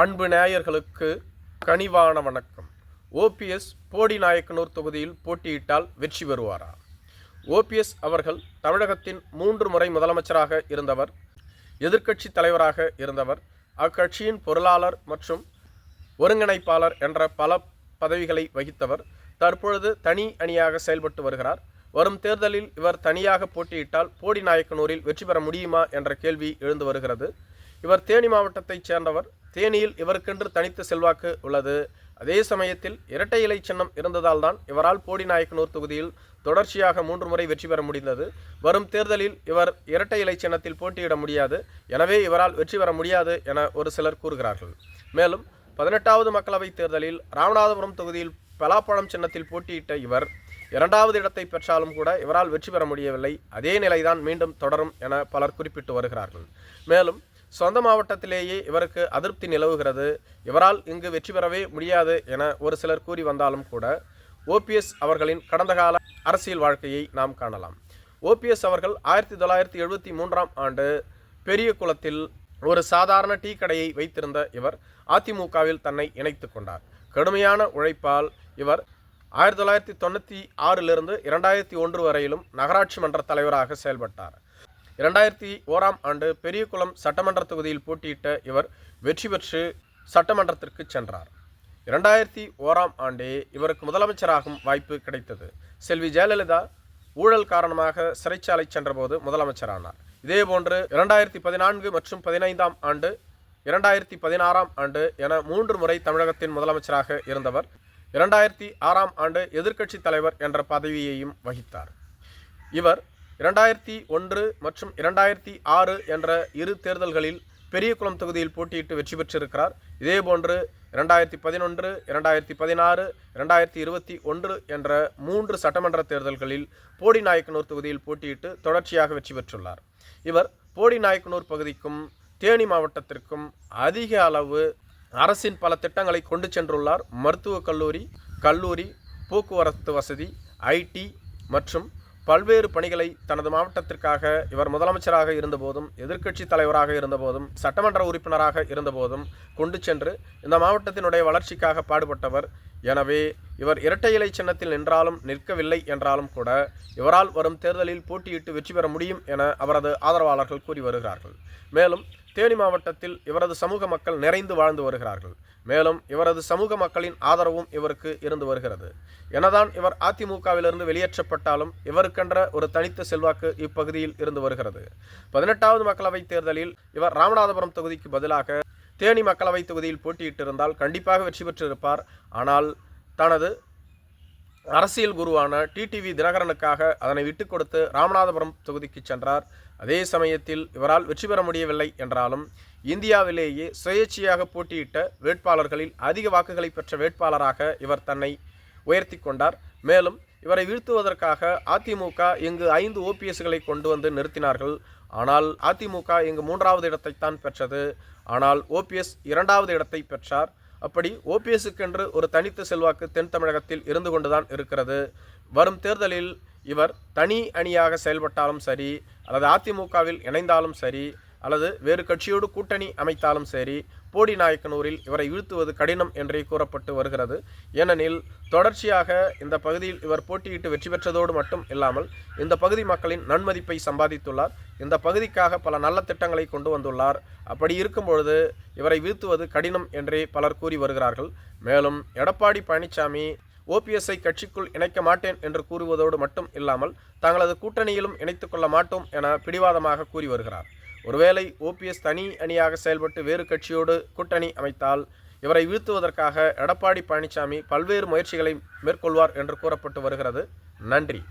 அன்பு நேயர்களுக்கு கனிவான வணக்கம். ஓபிஎஸ் போடி நாயக்கனூர் தொகுதியில் போட்டியிட்டால் வெற்றி பெறுவாரா? ஓபிஎஸ் அவர்கள் தமிழகத்தின் மூன்று முறை முதலமைச்சராக இருந்தவர் எதிர்க்கட்சி தலைவராக இருந்தவர் அக்கட்சியின் பொருளாளர் மற்றும் ஒருங்கிணைப்பாளர் என்ற பல பதவிகளை வகித்தவர். தற்பொழுது தனி அணியாக செயல்பட்டு வருகிறார். வரும் தேர்தலில் இவர் தனியாக போட்டியிட்டால் போடி நாயக்கனூரில் வெற்றி பெற முடியுமா என்ற கேள்வி எழுந்து வருகிறது. இவர் தேனி மாவட்டத்தைச் சேர்ந்தவர். தேனியில் இவருக்கென்று தனித்த செல்வாக்கு உள்ளது. அதே சமயத்தில் இரட்டை இலை சின்னம் இருந்ததால் தான் இவரால் போடி நாயக்கனூர் தொகுதியில் தொடர்ச்சியாக மூன்று முறை வெற்றி பெற முடிந்தது. வரும் தேர்தலில் இவர் இரட்டை இலை சின்னத்தில் போட்டியிட முடியாது. எனவே இவரால் வெற்றி பெற முடியாது என ஒரு சிலர் கூறுகிறார்கள். மேலும் பதினெட்டாவது மக்களவைத் தேர்தலில் ராமநாதபுரம் தொகுதியில் பலாப்பழம் சின்னத்தில் போட்டியிட்ட இவர் இரண்டாவது இடத்தை பெற்றாலும் கூட இவரால் வெற்றி பெற முடியவில்லை. அதே நிலைதான் மீண்டும் தொடரும் என பலர் குறிப்பிட்டு வருகிறார்கள். மேலும் சொந்த மாவட்டத்திலேயே இவருக்கு அதிருப்தி நிலவுகிறது. இவரால் இங்கு வெற்றி பெறவே முடியாது என ஒரு சிலர் கூறி வந்தாலும் கூட ஓபிஎஸ் அவர்களின் கடந்த கால அரசியல் வாழ்க்கையை நாம் காணலாம். ஓபிஎஸ் அவர்கள் ஆயிரத்தி தொள்ளாயிரத்தி எழுபத்தி மூன்றாம் ஆண்டு பெரிய குளத்தில் ஒரு சாதாரண டீ கடையை வைத்திருந்த இவர் அதிமுகவில் தன்னை இணைத்து கொண்டார். கடுமையான உழைப்பால் இவர் ஆயிரத்தி தொள்ளாயிரத்தி தொண்ணூற்றி ஆறிலிருந்து இரண்டாயிரத்தி ஒன்று வரையிலும் நகராட்சி மன்ற தலைவராக செயல்பட்டார். இரண்டாயிரத்தி ஓராம் ஆண்டு பெரியகுளம் சட்டமன்ற தொகுதியில் போட்டியிட்ட இவர் வெற்றி பெற்று சட்டமன்றத்திற்கு சென்றார். இரண்டாயிரத்தி ஓராம் ஆண்டே இவருக்கு முதலமைச்சராகும் வாய்ப்பு கிடைத்தது. செல்வி ஜெயலலிதா ஊழல் காரணமாக சிறைச்சாலை சென்றபோது முதலமைச்சரானார். இதேபோன்று இரண்டாயிரத்தி பதினான்கு மற்றும் பதினைந்தாம் ஆண்டு இரண்டாயிரத்தி பதினாறாம் ஆண்டு என மூன்று முறை தமிழகத்தின் முதலமைச்சராக இருந்தவர் இரண்டாயிரத்தி ஆறாம் ஆண்டு எதிர்க்கட்சி தலைவர் என்ற பதவியையும் வகித்தார். இவர் இரண்டாயிரத்தி ஒன்று மற்றும் இரண்டாயிரத்தி ஆறு என்ற இரு தேர்தல்களில் பெரியகுளம் தொகுதியில் போட்டியிட்டு வெற்றி பெற்றிருக்கிறார். இதேபோன்று இரண்டாயிரத்தி பதினொன்று இரண்டாயிரத்தி பதினாறு இரண்டாயிரத்தி இருபத்தி ஒன்று என்ற மூன்று சட்டமன்ற தேர்தல்களில் போடி நாயக்கனூர் தொகுதியில் போட்டியிட்டு தொடர்ச்சியாக வெற்றி பெற்றுள்ளார். இவர் போடி நாயக்கனூர் பகுதிக்கும் தேனி மாவட்டத்திற்கும் அதிக அளவு அரசின் பல திட்டங்களை கொண்டு சென்றுள்ளார். மருத்துவக் கல்லூரி கல்லூரி போக்குவரத்து வசதி ஐடி மற்றும் பல்வேறு பணிகளை தனது மாவட்டத்திற்காக இவர் முதலமைச்சராக இருந்தபோதும் எதிர்க்கட்சி தலைவராக இருந்தபோதும் சட்டமன்ற உறுப்பினராக இருந்தபோதும் கொண்டு சென்று இந்த மாவட்டத்தினுடைய வளர்ச்சிக்காக பாடுபட்டவர். எனவே இவர் இரட்டை இலை சின்னத்தில் நின்றாலும் நிற்கவில்லை என்றாலும் கூட இவரால் வரும் தேர்தலில் போட்டியிட்டு வெற்றி பெற முடியும் என அவரது ஆதரவாளர்கள் கூறி வருகிறார்கள். மேலும் தேனி மாவட்டத்தில் இவரது சமூக மக்கள் நிறைந்து வாழ்ந்து வருகிறார்கள். மேலும் இவரது சமூக மக்களின் ஆதரவும் இவருக்கு இருந்து வருகிறது. எனதான் இவர் அதிமுகவிலிருந்து வெளியேற்றப்பட்டாலும் இவருக்கென்ற ஒரு தனித்த செல்வாக்கு இப்பகுதியில் இருந்து வருகிறது. பதினெட்டாவது மக்களவைத் தேர்தலில் இவர் ராமநாதபுரம் தொகுதிக்கு பதிலாக தேனி மக்களவைத் தொகுதியில் போட்டியிட்டிருந்தால் கண்டிப்பாக வெற்றி பெற்றிருப்பார். ஆனால் தனது அரசியல் குருவான டிடிவி தினகரனுக்காக அதனை விட்டு கொடுத்து ராமநாதபுரம் தொகுதிக்கு சென்றார். அதே சமயத்தில் இவரால் வெற்றி பெற முடியவில்லை என்றாலும் இந்தியாவிலேயே சுயேட்சையாக போட்டியிட்ட வேட்பாளர்களில் அதிக வாக்குகளை பெற்ற வேட்பாளராக இவர் தன்னை உயர்த்தி கொண்டார். மேலும் இவரை வீழ்த்துவதற்காக அதிமுக இங்கு ஐந்து ஓபிஎஸ்களை கொண்டு வந்து நிறுத்தினார்கள். ஆனால் அதிமுக இங்கு மூன்றாவது இடத்தைத்தான் பெற்றது. ஆனால் ஓபிஎஸ் இரண்டாவது இடத்தை பெற்றார். அப்படி ஓபிஎஸ்ஸுக்கென்று ஒரு தனித்த செல்வாக்கு தென் தமிழகத்தில் இருந்து கொண்டுதான் இருக்கிறது. வரும் தேர்தலில் இவர் தனி அணியாக செயல்பட்டாலும் சரி அல்லது அதிமுகவில் இணைந்தாலும் சரி அல்லது வேறு கட்சியோடு கூட்டணி அமைத்தாலும் சரி போடி நாயக்கனூரில் இவரை வீழ்த்துவது கடினம் என்றே கூறப்பட்டு வருகிறது. ஏனெனில் தொடர்ச்சியாக இந்த பகுதியில் இவர் போட்டியிட்டு வெற்றி பெற்றதோடு மட்டும் இல்லாமல் இந்த பகுதி மக்களின் நன்மதிப்பை சம்பாதித்துள்ளார். இந்த பகுதிக்காக பல நல்ல திட்டங்களை கொண்டு வந்துள்ளார். அப்படி இருக்கும் பொழுது இவரை வீழ்த்துவது கடினம் என்றே பலர் கூறி வருகிறார்கள். மேலும் எடப்பாடி பழனிசாமி ஓபிஎஸ்ஐ கட்சிக்குள் இணைக்க மாட்டேன் என்று கூறுவதோடு மட்டும் இல்லாமல் தங்களது கூட்டணியிலும் இணைத்துக்கொள்ள மாட்டோம் என பிடிவாதமாக கூறி வருகிறார். ஒருவேளை ஓபிஎஸ் தனி அணியாக செயல்பட்டு வேறு கட்சியோடு கூட்டணி அமைத்தால் இவரை வீழ்த்துவதற்காக எடப்பாடி பழனிசாமி பல்வேறு முயற்சிகளை மேற்கொள்வார் என்று கூறப்பட்டு வருகிறது. நன்றி.